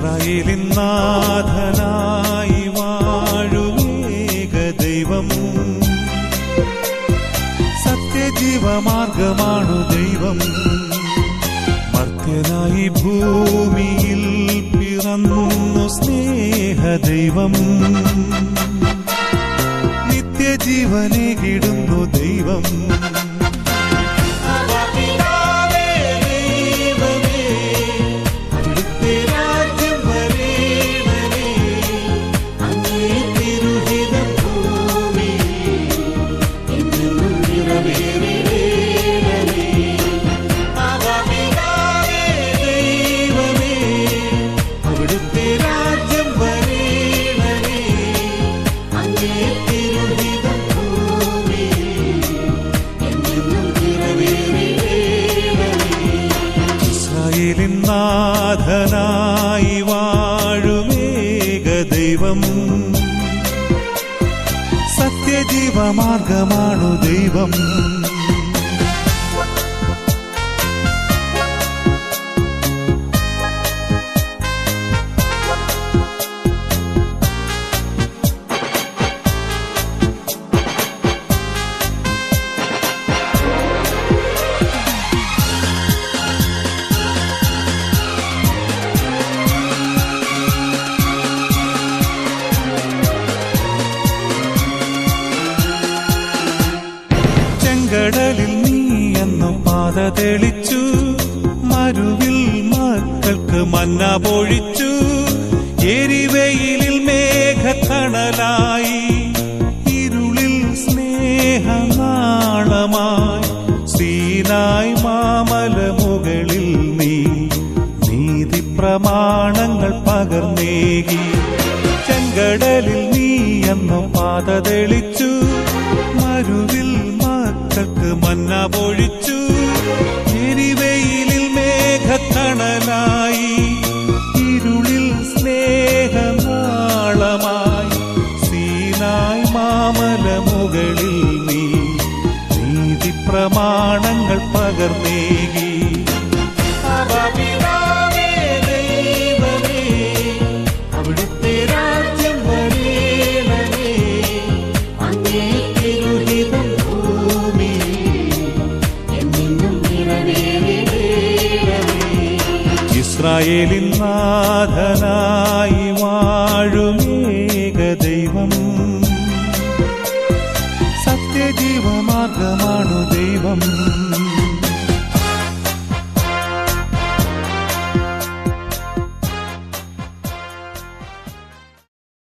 ഇസ്രായേലിൻ നാഥനായി വാഴുമേക ദൈവം. സത്യജീവമാർഗമാണു ദൈവം. മർത്യനായി ഭൂമിയിൽ പിറന്നു സ്നേഹദൈവം. നിത്യജീവനെ കിടുന്നു ദൈവം. നാഥനായി വാഴുമേക ദൈവം സത്യജീവമാർഗമാണു ദൈവം. ചെങ്കടലിൽ നീ എന്നു പാത തെളിച്ചു. മരുവിൽ മക്കൾക്ക് മന്ന പൊഴിച്ചു. എരിവെയിലിൽ മേഘത്തണലായി. ഇരുളിൽ സ്നേഹനാളമായി. സീനായി മാമല മുകളിൽ നീ. നീതി പ്രമാണങ്ങൾ പകർന്നേകി ചെങ്കടലിൽ നീ എന്ന പാത തെളിച്ചു. മരുവിൽ മക്കൾക്ക് മന്ന പൊഴിച്ചു. എരിവെയിലിൽ മേഘത്തണലായി. ഇരുളിൽ സ്നേഹനാളമായി. സീനായി മാമല മുകളിൽ നീ. നീതി പ്രമാണങ്ങൾ പകർന്നേകി. ഇസ്രായേലിൻ നാഥനായി വാഴുമേക ദൈവം. സത്യജീവമാർഗമാണു ദൈവം.